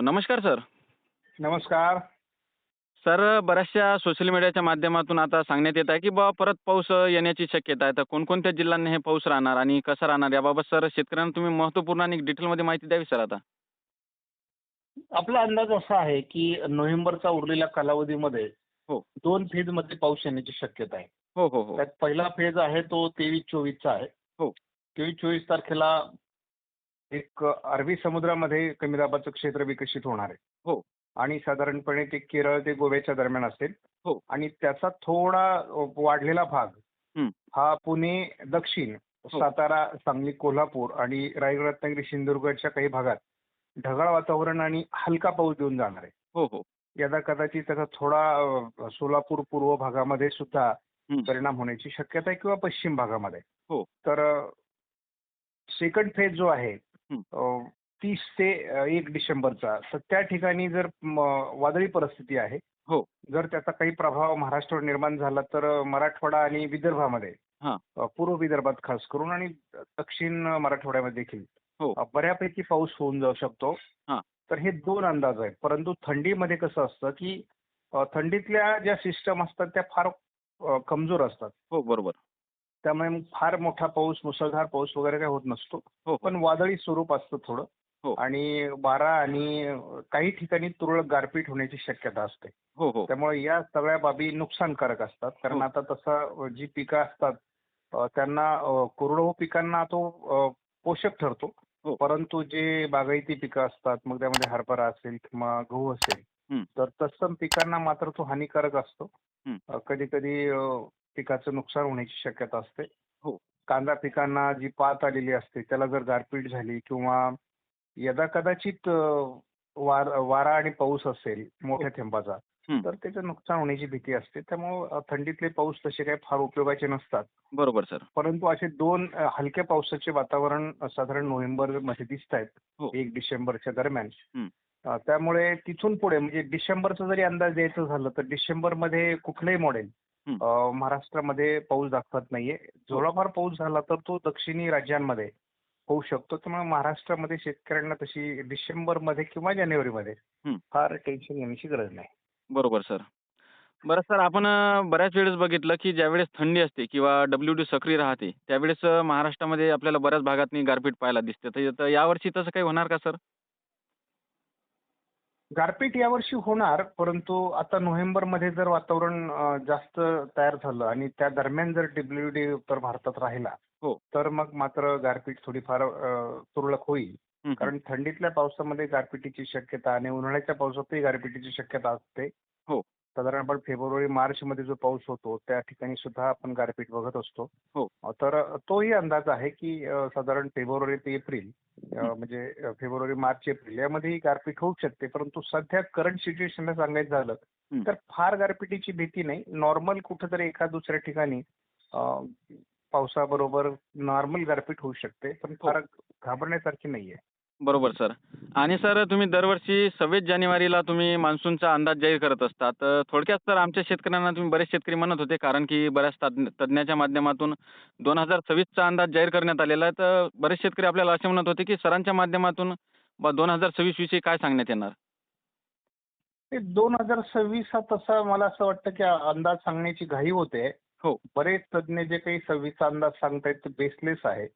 नमस्कार सर. नमस्कार. सर बऱ्याचशा सोशल मीडियाच्या माध्यमातून आता सांगण्यात येत आहे की बा परत पाऊस येण्याची शक्यता आहे. तर कोणकोणत्या जिल्ह्यांना हे पाऊस राहणार आणि कसा राहणार? याबाबत सर शेतकऱ्यांना तुम्ही महत्त्वपूर्ण आणि डिटेलमध्ये माहिती द्यावी सर आता. आपला अंदाज असा आहे की नोव्हेंबरचा उरलेल्या कालावधीमध्ये हो. दोन फेजमध्ये पाऊस येण्याची शक्यता आहे. हो हो हो. त्यात पहिला फेज आहे तो तेवीस चोवीसचा आहे. हो. तेवीस चोवीस तारखेला एक अरबी समुद्रामध्ये कमी दाबाचं क्षेत्र विकसित होणार आहे हो. आणि साधारणपणे ते केरळ ते गोव्याच्या दरम्यान असेल हो. आणि त्याचा थोडा वाढलेला भाग हं. हा पुणे दक्षिण सातारा सांगली कोल्हापूर आणि रायगड रत्नागिरी सिंधुदुर्गच्या काही भागात ढगाळ वातावरण आणि हलका पाऊस देऊन जाणार आहे हो हो यदा कदाचित त्याचा थोडा सोलापूर पूर्व भागामध्ये सुद्धा हं. परिणाम होण्याची शक्यता आहे किंवा पश्चिम भागामध्ये हो. तर सेकंड फेज जो आहे हं. तीस ते एक डिसेंबरचा. तर त्या ठिकाणी जर वादळी परिस्थिती आहे हो. जर त्याचा काही प्रभाव महाराष्ट्रावर निर्माण झाला तर मराठवाडा आणि विदर्भामध्ये पूर्व विदर्भात खास करून आणि दक्षिण मराठवाड्यामध्ये देखील हो. बऱ्यापैकी पाऊस होऊन जाऊ शकतो. तर हे दोन अंदाज आहेत. परंतु थंडीमध्ये कसं असतं की थंडीतल्या ज्या सिस्टम असतात त्या फार कमजोर असतात. हो बरोबर. त्यामुळे मग फार मोठा पाऊस मुसळधार पाऊस वगैरे काही होत नसतो हो. पण वादळी स्वरूप असतं थोडं हो. आणि वारा आणि काही ठिकाणी तुरळक गारपीट होण्याची शक्यता असते हो त्यामुळे या सगळ्या बाबी नुकसानकारक असतात कारण. आता तसं जी पिकं असतात त्यांना कोरडवाहू पिकांना तो पोषक ठरतो. परंतु जे बागायती पिकं असतात मग त्यामध्ये हरभरा असेल किंवा गहू असेल. तर तत्सम पिकांना मात्र तो हानिकारक असतो. कधी कधी पिकाचं नुकसान होण्याची शक्यता असते हो. कांदा पिकांना जी पात आलेली असते त्याला जर गारपीट झाली किंवा यदा कदाचित वार वारा आणि पाऊस असेल मोठ्या थेंबाचा. तर त्याचं नुकसान होण्याची भीती असते त्यामुळं थंडीतले पाऊस तसे काही फार उपयोगाचे नसतात बरोबर सर परंतु असे दोन हलक्या पावसाचे वातावरण साधारण नोव्हेंबरमध्ये दिसत आहेत हो. एक डिसेंबरच्या दरम्यान त्यामुळे तिथून पुढे म्हणजे डिसेंबरचा जरी अंदाज द्यायचं झालं तर डिसेंबरमध्ये कुठलंही मॉडेल महाराष्ट्रामध्ये पाऊस दाखवत नाहीये. थोडाफार पाऊस झाला तर तो दक्षिणी राज्यांमध्ये होऊ शकतो. त्यामुळे महाराष्ट्रामध्ये शेतकऱ्यांना तशी डिसेंबरमध्ये किंवा जानेवारीमध्ये. फार टेन्शन घेण्याची गरज नाही. बरोबर सर. बरं सर आपण बऱ्याच वेळेस बघितलं की ज्यावेळेस थंडी असते किंवा डब्ल्यू डी सक्रिय राहते त्यावेळेस महाराष्ट्रामध्ये आपल्याला बऱ्याच भागातनी गारपीट पाहायला दिसते. तर तर यावर्षी तसं काही होणार का सर? गारपीट यावर्षी होणार परंतु आता नोव्हेंबरमध्ये जर वातावरण जास्त तयार झालं आणि त्या दरम्यान जर डब्ल्यू डी उत्तर भारतात राहिला हो. तर मग मात्र गारपीट थोडीफार तुरळक होईल. कारण थंडीतल्या पावसामध्ये गारपिटीची शक्यता आणि उन्हाळ्याच्या पावसातही गारपिटीची शक्यता असते हो. साधारण आपण फेब्रुवारी मार्च मध्ये जो पाऊस होतो त्या ठिकाणी सुद्धा आपण गारपीट बघत असतो हो. तर तोही अंदाज आहे की अ, साधारण फेब्रुवारी ते एप्रिल अ, हं. म्हणजे अ, फेब्रुवारी मार्च एप्रिल यामध्येही गारपीट होऊ शकते परंतु सध्या करंट सिच्युएशनला सांगायचं झालं हं. तर फार गारपिटीची भीती नाही नॉर्मल कुठेतरी एका दुसऱ्या ठिकाणी अ, पावसाबरोबर नॉर्मल गारपीट होऊ शकते पण हो. फार घाबरण्यासारखी नाहीये बरोबर सर. आणि सर तुम्ही दरवर्षी सव्वीस जानेवारीला तुम्ही मान्सूनचा अंदाज जाहीर करत असता. तर थोडक्यात सर आमच्या शेतकऱ्यांना तुम्ही बरेच शेतकरी म्हणत होते कारण की बऱ्याच तज्ञ तज्ञाच्या माध्यमातून दोन हजार सव्वीसचा अंदाज जाहीर करण्यात आलेला आहे. तर बरेच शेतकरी आपल्याला असे म्हणत होते की सरांच्या माध्यमातून बा दोन हजार सव्वीस विषयी काय सांगण्यात येणार? ते दोन हजार सव्वीस हा तसा मला असं वाटतं की अंदाज सांगण्याची घाई होते. हो. बरेच तज्ञ जे काही सव्वीसचा अंदाज सांगतायत ते बेसलेस आहे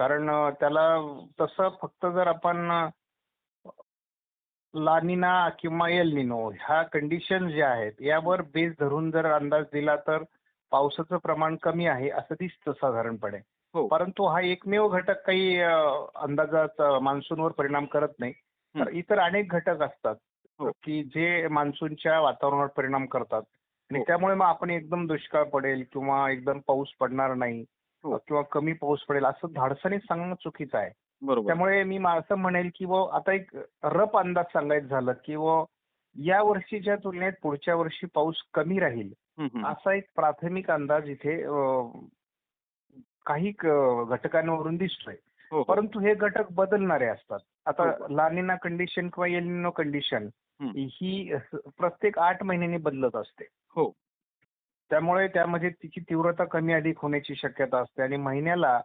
कारण त्याला तसं फक्त जर आपण लानिना किंवा एल निनो ह्या कंडिशन ज्या आहेत यावर बेस धरून जर अंदाज दिला तर पावसाचं प्रमाण कमी आहे असं दिसतं साधारणपणे हो. परंतु हा एकमेव घटक काही अंदाजात मान्सूनवर परिणाम करत नाही तर इतर अनेक घटक असतात हो. की जे मान्सूनच्या वातावरणावर परिणाम करतात आणि हो. त्यामुळे मग आपण एकदम दुष्काळ पडेल किंवा एकदम पाऊस पडणार नाही. किंवा कमी पाऊस पडेल असं धाडसाने सांगणं चुकीचं आहे. त्यामुळे मी असं म्हणेल की व आता एक रफ अंदाज सांगायचं झालं की व या वर्षीच्या तुलनेत पुढच्या वर्षी पाऊस कमी राहील. हं, हं. असा एक प्राथमिक अंदाज इथे काही घटकांवरून दिसतोय. हो हो. परंतु हे घटक बदलणारे असतात. आता हो. लानिना कंडिशन किंवा एलिनो कंडिशन हं. ही प्रत्येक आठ महिन्यांनी बदलत असते. हो. त्यामुळे त्यामध्ये तिची तीव्रता कमी अधिक होण्याची शक्यता असते आणि महिन्याला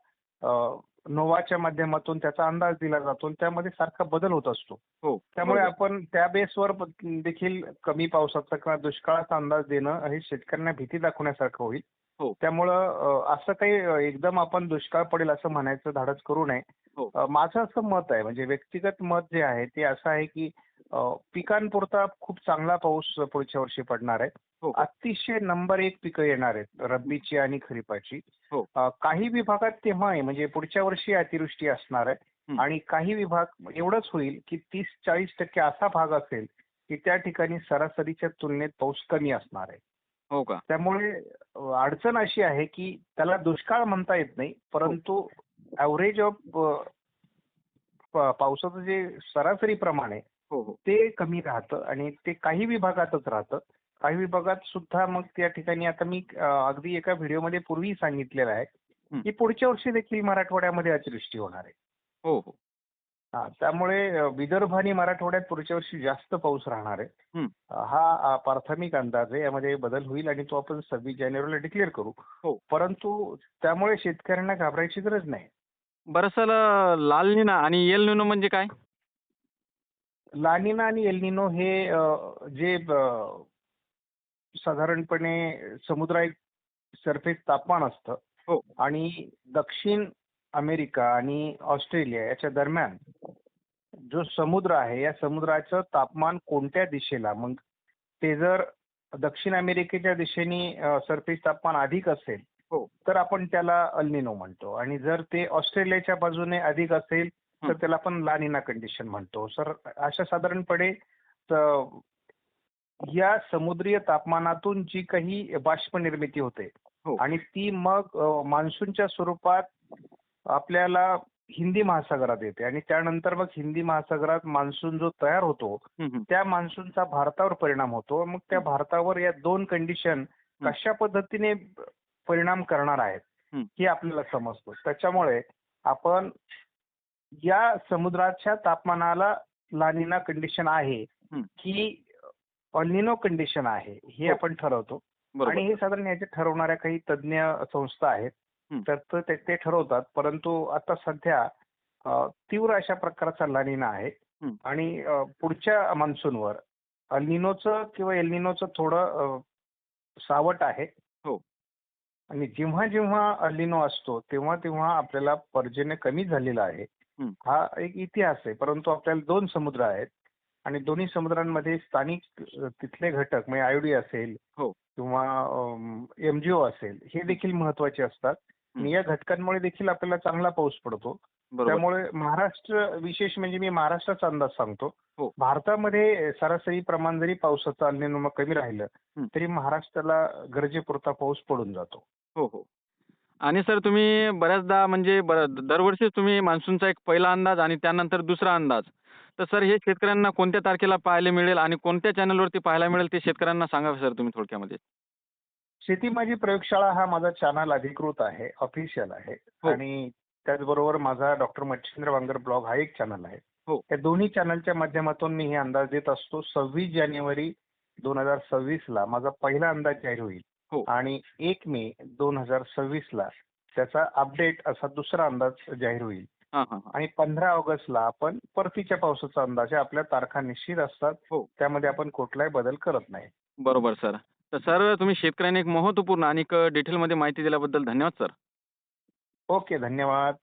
नोवाच्या माध्यमातून त्याचा अंदाज दिला जातो त्यामध्ये सारखा बदल होत असतो हो त्यामुळे. आपण त्या बेसवर देखील कमी पावसाचा किंवा दुष्काळाचा अंदाज देणं हे शेतकऱ्यांना भीती दाखवण्यासारखं होईल हो. त्यामुळं असं काही एकदम आपण दुष्काळ पडेल असं म्हणायचं धाडस करू नये हो. माझं असं मत आहे म्हणजे व्यक्तिगत मत जे आहे ते असं आहे की पिकांपुरता खूप चांगला पाऊस पुढच्या वर्षी पडणार आहे हो. अतिशय नंबर एक पिकं येणार आहेत रब्बीची आणि खरीपाची हो. काही विभागात तेव्हा आहे म्हणजे पुढच्या वर्षी अतिवृष्टी असणार आहे हं. आणि काही विभाग एवढंच होईल की तीस चाळीस टक्के असा भाग असेल की त्या ठिकाणी सरासरीच्या तुलनेत पाऊस कमी असणार आहे हो का त्यामुळे अडचण अशी आहे की त्याला दुष्काळ म्हणता येत नाही परंतु ॲव्हरेज ऑफ पावसाचं जे सरासरी प्रमाण आहे हो हो. ते कमी राहतं आणि ते काही विभागातच राहतं. काही विभागात सुद्धा मग त्या ठिकाणी आता मी अगदी एका व्हिडिओमध्ये पूर्वी सांगितलेलं आहे. की पुढच्या वर्षी देखील मराठवाड्यामध्ये अतिवृष्टी होणार आहे. हो हो. हा त्यामुळे विदर्भ आणि मराठवाड्यात पुढच्या वर्षी जास्त पाऊस राहणार आहे. हं. प्राथमिक अंदाज आहे. यामध्ये बदल होईल आणि तो आपण सव्वीस जानेवारीला डिक्लेअर करू. हो. परंतु त्यामुळे शेतकऱ्यांना घाबरायची गरज नाही. बरं सर लाल निना आणि येल निनो म्हणजे काय? लानिना आणि एल्निनो हे जे साधारणपणे समुद्रा सरफेस तापमान असतं हो. आणि दक्षिण अमेरिका आणि ऑस्ट्रेलिया याच्या दरम्यान जो समुद्र आहे या समुद्राचं तापमान कोणत्या दिशेला मग ते जर दक्षिण अमेरिकेच्या दिशेने सरफेस तापमान अधिक असेल हो. तर आपण त्याला अल्निनो म्हणतो आणि जर ते ऑस्ट्रेलियाच्या बाजूने अधिक असेल तर. त्याला आपण लानिना कंडिशन म्हणतो सर अशा साधारणपणे या समुद्रीय तापमानातून जी काही बाष्प निर्मिती होते हो. आणि ती मग मान्सूनच्या स्वरूपात आपल्याला हिंदी महासागरात येते आणि त्यानंतर मग हिंदी महासागरात मान्सून जो तयार होतो. त्या मान्सूनचा भारतावर परिणाम होतो मग त्या भारतावर या दोन कंडिशन. कशा पद्धतीने परिणाम करणार आहेत. हे आपल्याला समजतं त्याच्यामुळे आपण या समुद्राच्या तापमानाला लानिना कंडिशन आहे. की अल्निनो कंडिशन आहे हे हो. आपण ठरवतो आणि हे साधारण याचे ठरवणाऱ्या काही तज्ज्ञ संस्था आहेत. तर त- ठरवतात परंतु आता सध्या तीव्र अशा प्रकारचा लानिना आहे. आणि पुढच्या मान्सूनवर अल्निनोचं किंवा एल्निनोचं थोडं सावट आहे हो. आणि जेव्हा जेव्हा अल्निनो असतो तेव्हा तेव्हा आपल्याला पर्जन्य कमी झालेलं आहे हं. एक इतिहास आहे परंतु आपल्याला दोन समुद्र आहेत आणि दोन्ही समुद्रांमध्ये स्थानिक तिथले घटक म्हणजे आयोडी असेल हो. किंवा एमजीओ असेल हे देखील महत्त्वाचे असतात आणि या घटकांमुळे देखील आपल्याला चांगला पाऊस पडतो त्यामुळे महाराष्ट्र विशेष म्हणजे मी महाराष्ट्राचा अंदाज सांगतो हो. भारतामध्ये सरासरी प्रमाण जरी पावसाचं अल्निनो कमी राहिलं. तरी महाराष्ट्राला गरजेपुरता पाऊस पडून जातो हो हो आणि सर तुम्ही बऱ्याचदा म्हणजे बर दरवर्षी तुम्ही मान्सूनचा एक पहिला अंदाज आणि त्यानंतर दुसरा अंदाज तर सर हे शेतकऱ्यांना कोणत्या तारखेला पाहायला मिळेल आणि कोणत्या चॅनलवरती पाहायला मिळेल ते शेतकऱ्यांना सांगा सर तुम्ही थोडक्यामध्ये शेती माझी प्रयोगशाळा हा माझा चॅनल अधिकृत आहे ऑफिशियल आहे हो. आणि त्याचबरोबर माझा डॉक्टर मच्छिंद्र वांगर ब्लॉग हा एक चॅनल आहे हो. या दोन्ही चॅनलच्या माध्यमातून मी हे अंदाज देत असतो सव्वीस जानेवारी दोन हजार सव्वीस ला माझा पहिला अंदाज जाहीर होईल. आणि एक मे दोन हजार सव्वीस ला त्याचा अपडेट असा दुसरा अंदाज जाहीर होईल. हां हां हां. आणि पंधरा ऑगस्टला आपण परतीच्या पावसाचा अंदाज आहे. आपल्या तारखा निश्चित असतात. हो. त्यामध्ये आपण कुठलाही बदल करत नाही. बरोबर सर. तर सर तुम्ही शेतकऱ्यांनी एक महत्त्वपूर्ण आणि डिटेलमध्ये माहिती दिल्याबद्दल धन्यवाद सर. ओके धन्यवाद.